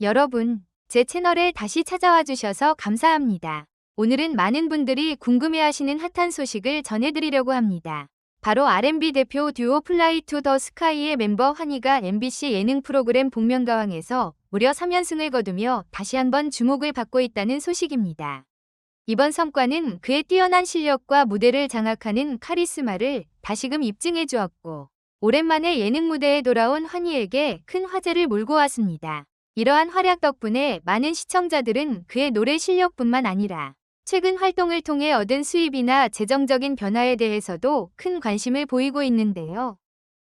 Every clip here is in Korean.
여러분, 제 채널에 다시 찾아와 주셔서 감사합니다. 오늘은 많은 분들이 궁금해하시는 핫한 소식을 전해드리려고 합니다. 바로 R&B 대표 듀오 플라이 투 더 스카이의 멤버 환희가 MBC 예능 프로그램 복면가왕에서 무려 3연승을 거두며 다시 한번 주목을 받고 있다는 소식입니다. 이번 성과는 그의 뛰어난 실력과 무대를 장악하는 카리스마를 다시금 입증해 주었고, 오랜만에 예능 무대에 돌아온 환희에게 큰 화제를 몰고 왔습니다. 이러한 활약 덕분에 많은 시청자들은 그의 노래 실력뿐만 아니라 최근 활동을 통해 얻은 수입이나 재정적인 변화에 대해서도 큰 관심을 보이고 있는데요.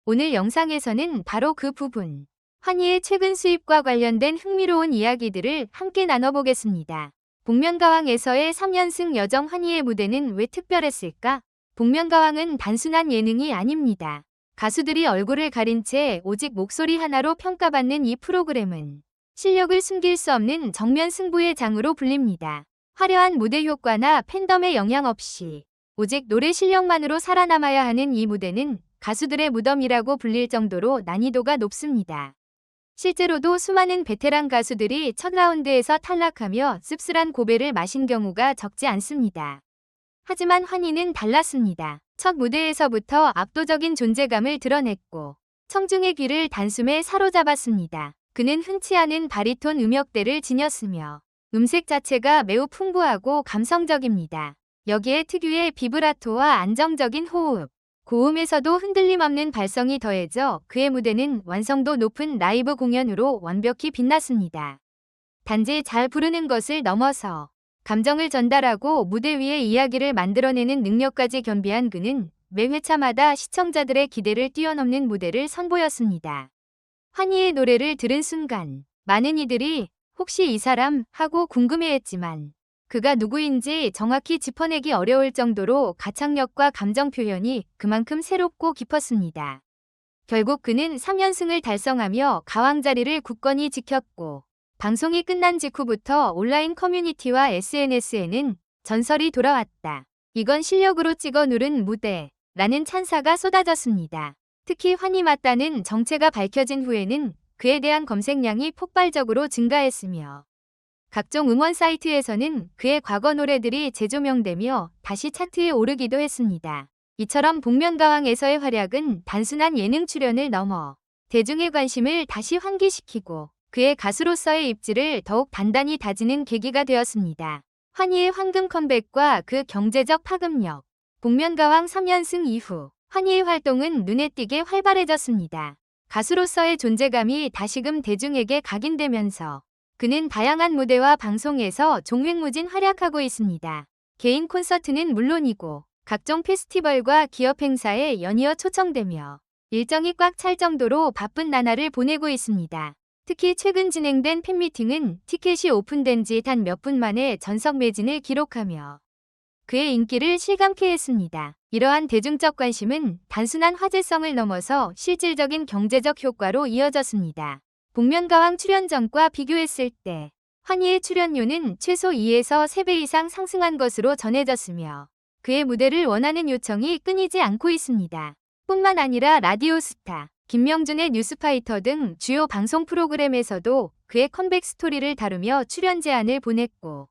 오늘 영상에서는 바로 그 부분, 환희의 최근 수입과 관련된 흥미로운 이야기들을 함께 나눠보겠습니다. 복면가왕에서의 3연승 여정 환희의 무대는 왜 특별했을까? 복면가왕은 단순한 예능이 아닙니다. 가수들이 얼굴을 가린 채 오직 목소리 하나로 평가받는 이 프로그램은 실력을 숨길 수 없는 정면 승부의 장으로 불립니다. 화려한 무대 효과나 팬덤의 영향 없이 오직 노래 실력만으로 살아남아야 하는 이 무대는 가수들의 무덤이라고 불릴 정도로 난이도가 높습니다. 실제로도 수많은 베테랑 가수들이 첫 라운드에서 탈락하며 씁쓸한 고배를 마신 경우가 적지 않습니다. 하지만 환희는 달랐습니다. 첫 무대에서부터 압도적인 존재감을 드러냈고 청중의 귀를 단숨에 사로잡았습니다. 그는 흔치 않은 바리톤 음역대를 지녔으며 음색 자체가 매우 풍부하고 감성적입니다. 여기에 특유의 비브라토와 안정적인 호흡, 고음에서도 흔들림 없는 발성이 더해져 그의 무대는 완성도 높은 라이브 공연으로 완벽히 빛났습니다. 단지 잘 부르는 것을 넘어서 감정을 전달하고 무대 위에 이야기를 만들어내는 능력까지 겸비한 그는 매 회차마다 시청자들의 기대를 뛰어넘는 무대를 선보였습니다. 환희의 노래를 들은 순간 많은 이들이 혹시 이 사람 하고 궁금해했지만 그가 누구인지 정확히 짚어내기 어려울 정도로 가창력과 감정 표현이 그만큼 새롭고 깊었습니다. 결국 그는 3연승을 달성하며 가왕자리를 굳건히 지켰고 방송이 끝난 직후부터 온라인 커뮤니티와 SNS에는 전설이 돌아왔다. 이건 실력으로 찍어 누른 무대 라는 찬사가 쏟아졌습니다. 특히 환희 맞다는 정체가 밝혀진 후에는 그에 대한 검색량이 폭발적으로 증가했으며 각종 음원 사이트에서는 그의 과거 노래들이 재조명되며 다시 차트에 오르기도 했습니다. 이처럼 복면가왕에서의 활약은 단순한 예능 출연을 넘어 대중의 관심을 다시 환기시키고 그의 가수로서의 입지를 더욱 단단히 다지는 계기가 되었습니다. 환희의 황금 컴백과 그 경제적 파급력, 복면가왕 3연승 이후 환희의 활동은 눈에 띄게 활발해졌습니다. 가수로서의 존재감이 다시금 대중에게 각인되면서 그는 다양한 무대와 방송에서 종횡무진 활약하고 있습니다. 개인 콘서트는 물론이고 각종 페스티벌과 기업 행사에 연이어 초청되며 일정이 꽉 찰 정도로 바쁜 나날을 보내고 있습니다. 특히 최근 진행된 팬미팅은 티켓이 오픈된 지 단 몇 분 만에 전석 매진을 기록하며 그의 인기를 실감케 했습니다. 이러한 대중적 관심은 단순한 화제성을 넘어서 실질적인 경제적 효과로 이어졌습니다. 복면가왕 출연 전과 비교했을 때 환희의 출연료는 최소 2에서 3배 이상 상승한 것으로 전해졌으며 그의 무대를 원하는 요청이 끊이지 않고 있습니다. 뿐만 아니라 라디오 스타, 김명준의 뉴스파이터 등 주요 방송 프로그램에서도 그의 컴백 스토리를 다루며 출연 제안을 보냈고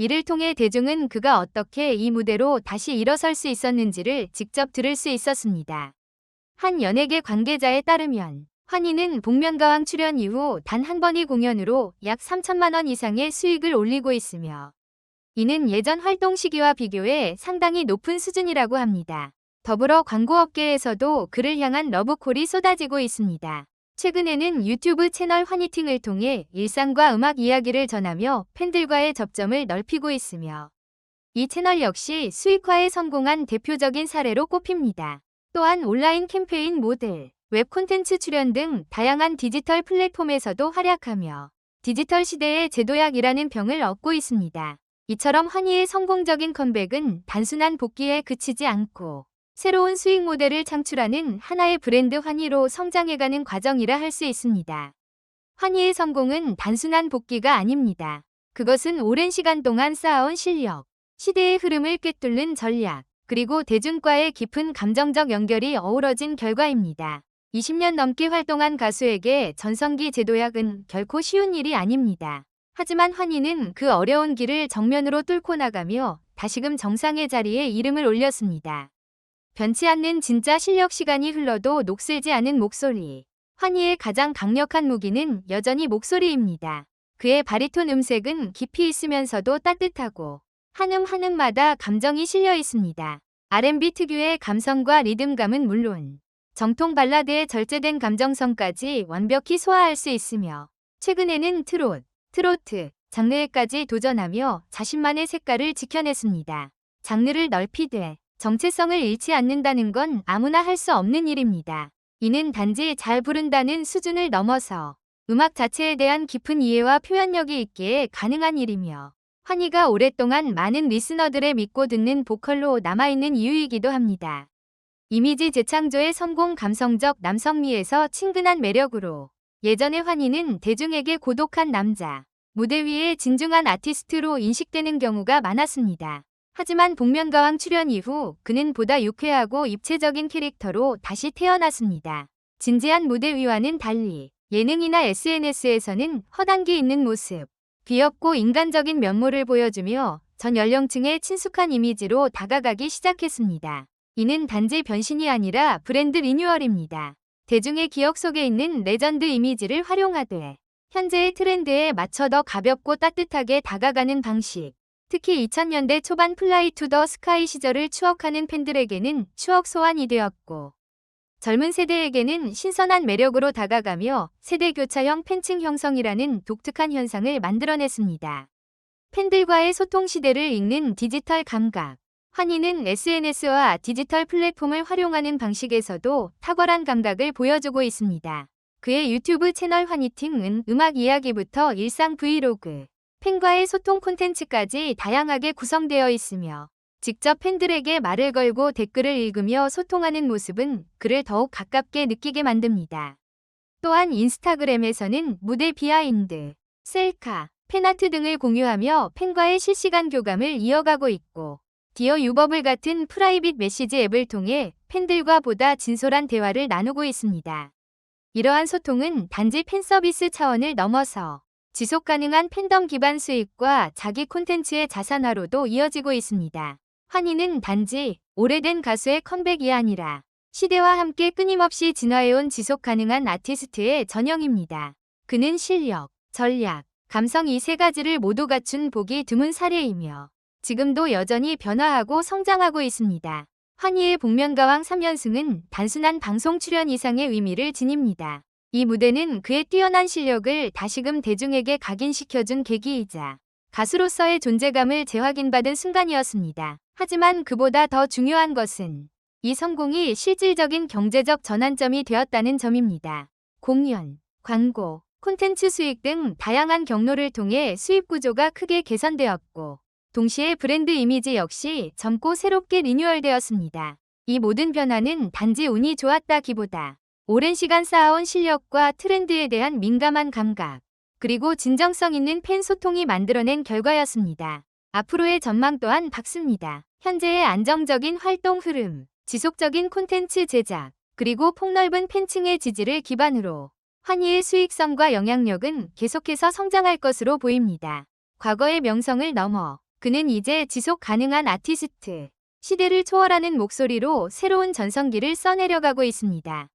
이를 통해 대중은 그가 어떻게 이 무대로 다시 일어설 수 있었는지를 직접 들을 수 있었습니다. 한 연예계 관계자에 따르면 환희는 복면가왕 출연 이후 단 한 번의 공연으로 약 3천만 원 이상의 수익을 올리고 있으며 이는 예전 활동 시기와 비교해 상당히 높은 수준이라고 합니다. 더불어 광고업계에서도 그를 향한 러브콜이 쏟아지고 있습니다. 최근에는 유튜브 채널 환희팅을 통해 일상과 음악 이야기를 전하며 팬들과의 접점을 넓히고 있으며 이 채널 역시 수익화에 성공한 대표적인 사례로 꼽힙니다. 또한 온라인 캠페인 모델, 웹 콘텐츠 출연 등 다양한 디지털 플랫폼에서도 활약하며 디지털 시대의 제도약이라는 병을 얻고 있습니다. 이처럼 환희의 성공적인 컴백은 단순한 복귀에 그치지 않고 새로운 수익 모델을 창출하는 하나의 브랜드 환희로 성장해가는 과정이라 할 수 있습니다. 환희의 성공은 단순한 복귀가 아닙니다. 그것은 오랜 시간 동안 쌓아온 실력, 시대의 흐름을 꿰뚫는 전략, 그리고 대중과의 깊은 감정적 연결이 어우러진 결과입니다. 20년 넘게 활동한 가수에게 전성기 제도약은 결코 쉬운 일이 아닙니다. 하지만 환희는 그 어려운 길을 정면으로 뚫고 나가며 다시금 정상의 자리에 이름을 올렸습니다. 변치 않는 진짜 실력 시간이 흘러도 녹슬지 않은 목소리. 환희의 가장 강력한 무기는 여전히 목소리입니다. 그의 바리톤 음색은 깊이 있으면서도 따뜻하고 한음 한음마다 감정이 실려 있습니다. R&B 특유의 감성과 리듬감은 물론 정통 발라드의 절제된 감정성까지 완벽히 소화할 수 있으며 최근에는 트롯, 트로트, 장르에까지 도전하며 자신만의 색깔을 지켜냈습니다. 장르를 넓히되 정체성을 잃지 않는다는 건 아무나 할 수 없는 일입니다. 이는 단지 잘 부른다는 수준을 넘어서 음악 자체에 대한 깊은 이해와 표현력이 있기에 가능한 일이며 환희가 오랫동안 많은 리스너들의 믿고 듣는 보컬로 남아있는 이유이기도 합니다. 이미지 재창조의 성공 감성적 남성미에서 친근한 매력으로 예전의 환희는 대중에게 고독한 남자, 무대 위에 진중한 아티스트로 인식되는 경우가 많았습니다. 하지만 복면가왕 출연 이후 그는 보다 유쾌하고 입체적인 캐릭터로 다시 태어났습니다. 진지한 무대 위와는 달리 예능이나 SNS에서는 허당기 있는 모습, 귀엽고 인간적인 면모를 보여주며 전 연령층의 친숙한 이미지로 다가가기 시작했습니다. 이는 단지 변신이 아니라 브랜드 리뉴얼입니다. 대중의 기억 속에 있는 레전드 이미지를 활용하되 현재의 트렌드에 맞춰 더 가볍고 따뜻하게 다가가는 방식. 특히 2000년대 초반 플라이 투 더 스카이 시절을 추억하는 팬들에게는 추억 소환이 되었고 젊은 세대에게는 신선한 매력으로 다가가며 세대 교차형 팬층 형성이라는 독특한 현상을 만들어냈습니다. 팬들과의 소통 시대를 읽는 디지털 감각. 환희는 SNS와 디지털 플랫폼을 활용하는 방식에서도 탁월한 감각을 보여주고 있습니다. 그의 유튜브 채널 환희팅은 음악 이야기부터 일상 브이로그, 팬과의 소통 콘텐츠까지 다양하게 구성되어 있으며 직접 팬들에게 말을 걸고 댓글을 읽으며 소통하는 모습은 그를 더욱 가깝게 느끼게 만듭니다. 또한 인스타그램에서는 무대 비하인드, 셀카, 팬아트 등을 공유하며 팬과의 실시간 교감을 이어가고 있고 디어 유버블 같은 프라이빗 메시지 앱을 통해 팬들과 보다 진솔한 대화를 나누고 있습니다. 이러한 소통은 단지 팬 서비스 차원을 넘어서 지속 가능한 팬덤 기반 수익과 자기 콘텐츠의 자산화로도 이어지고 있습니다. 환희는 단지 오래된 가수의 컴백이 아니라 시대와 함께 끊임없이 진화해온 지속 가능한 아티스트의 전형입니다. 그는 실력, 전략, 감성 이 세 가지를 모두 갖춘 보기 드문 사례이며 지금도 여전히 변화하고 성장하고 있습니다. 환희의 복면가왕 3연승은 단순한 방송 출연 이상의 의미를 지닙니다. 이 무대는 그의 뛰어난 실력을 다시금 대중에게 각인시켜준 계기이자 가수로서의 존재감을 재확인받은 순간이었습니다. 하지만 그보다 더 중요한 것은 이 성공이 실질적인 경제적 전환점이 되었다는 점입니다. 공연, 광고, 콘텐츠 수익 등 다양한 경로를 통해 수입 구조가 크게 개선되었고 동시에 브랜드 이미지 역시 젊고 새롭게 리뉴얼되었습니다. 이 모든 변화는 단지 운이 좋았다기보다 오랜 시간 쌓아온 실력과 트렌드에 대한 민감한 감각, 그리고 진정성 있는 팬 소통이 만들어낸 결과였습니다. 앞으로의 전망 또한 밝습니다. 현재의 안정적인 활동 흐름, 지속적인 콘텐츠 제작, 그리고 폭넓은 팬층의 지지를 기반으로 환희의 수익성과 영향력은 계속해서 성장할 것으로 보입니다. 과거의 명성을 넘어 그는 이제 지속 가능한 아티스트, 시대를 초월하는 목소리로 새로운 전성기를 써내려가고 있습니다.